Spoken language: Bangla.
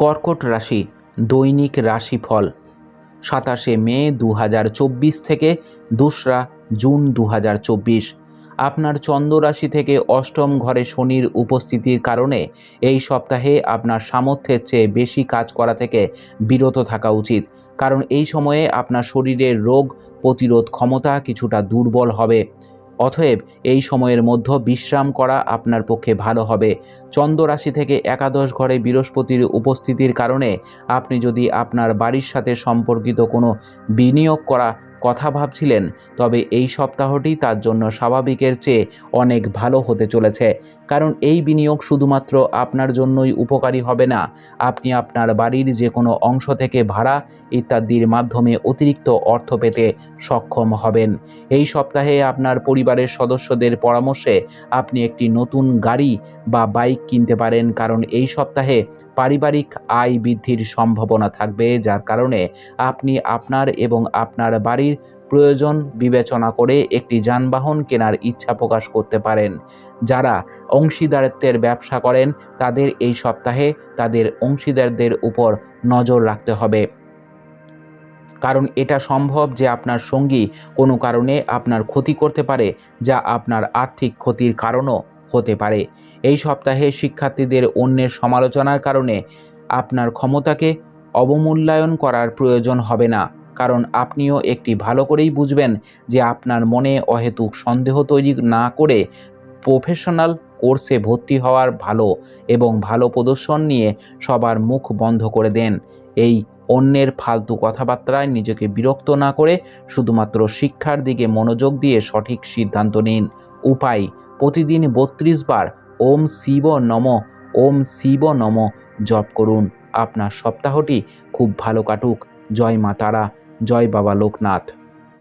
কর্কট রাশি, দৈনিক রাশিফল। সাতাশে মে দু হাজার চব্বিশ থেকে দোসরা জুন দু হাজার চব্বিশ। আপনার চন্দ্র রাশি থেকে অষ্টম ঘরে শনির উপস্থিতির কারণে এই সপ্তাহে আপনার সামর্থ্যের চেয়ে বেশি কাজ করা থেকে বিরত থাকা উচিত। কারণ এই সময়ে আপনার শরীরের রোগ প্রতিরোধ ক্ষমতা কিছুটা দুর্বল হবে। অতএব এই সময়ের মধ্যে বিশ্রাম করা আপনার পক্ষে ভালো হবে। চন্দ্রাশি থেকে একাদশ ঘরে বৃহস্পতির উপস্থিতির কারণে আপনি যদি আপনার বাড়ির সাথে সম্পর্কিত কোনো বিনিয়োগ করা কথা ভাবছিলেন, তবে এই সপ্তাহটি তার জন্য স্বাভাবিকের চেয়ে অনেক ভালো হতে চলেছে। কারণ এই বিনিয়োগ শুধুমাত্র আপনার জন্যই উপকারী হবে না। আপনি আপনার বাড়ির যে কোনো অংশ থেকে ভাড়া ইত্যাদির মাধ্যমে অতিরিক্ত অর্থ পেতে সক্ষম হবেন। এই সপ্তাহে আপনার পরিবারের সদস্যদের পরামর্শে আপনি একটি নতুন গাড়ি বা বাইক কিনতে পারেন, কারণ এই সপ্তাহে পারিবারিক আয় বৃদ্ধির সম্ভাবনা থাকবে, যার কারণে আপনি আপনার এবং আপনার বাড়ির প্রয়োজন বিবেচনা করে একটি যানবাহন কেনার ইচ্ছা প্রকাশ করতে পারেন। যারা অংশীদারত্বের ব্যবসা করেন, তাদের এই সপ্তাহে তাদের অংশীদারদের উপর নজর রাখতে হবে। কারণ এটা সম্ভব যে আপনার সঙ্গী কোনো কারণে আপনার ক্ষতি করতে পারে, যা আপনার আর্থিক ক্ষতির কারণও হতে পারে। এই সপ্তাহে শিক্ষার্থীদের অন্যের সমালোচনার কারণে আপনার ক্ষমতাকে অবমূল্যায়ন করার প্রয়োজন হবে না। কারণ আপনিও একটি ভালো করেই বুঝবেন যে আপনার মনে অহেতুক সন্দেহ তৈরি না করে প্রফেশনাল কোর্সে ভর্তি হওয়ার ভালো এবং ভালো প্রদর্শন নিয়ে সবার মুখ বন্ধ করে দেন। এই অন্যের ফালতু কথাবার্তায় নিজেকে বিরক্ত না করে শুধুমাত্র শিক্ষার দিকে মনোযোগ দিয়ে সঠিক সিদ্ধান্ত নিন। উপায়, প্রতিদিন বত্রিশ বার ওম শিব নম, ওম শিব নম জপ করুন। আপনার সপ্তাহটি খুব ভালো কাটুক। জয় মা তারা। জয় বাবা লোকনাথ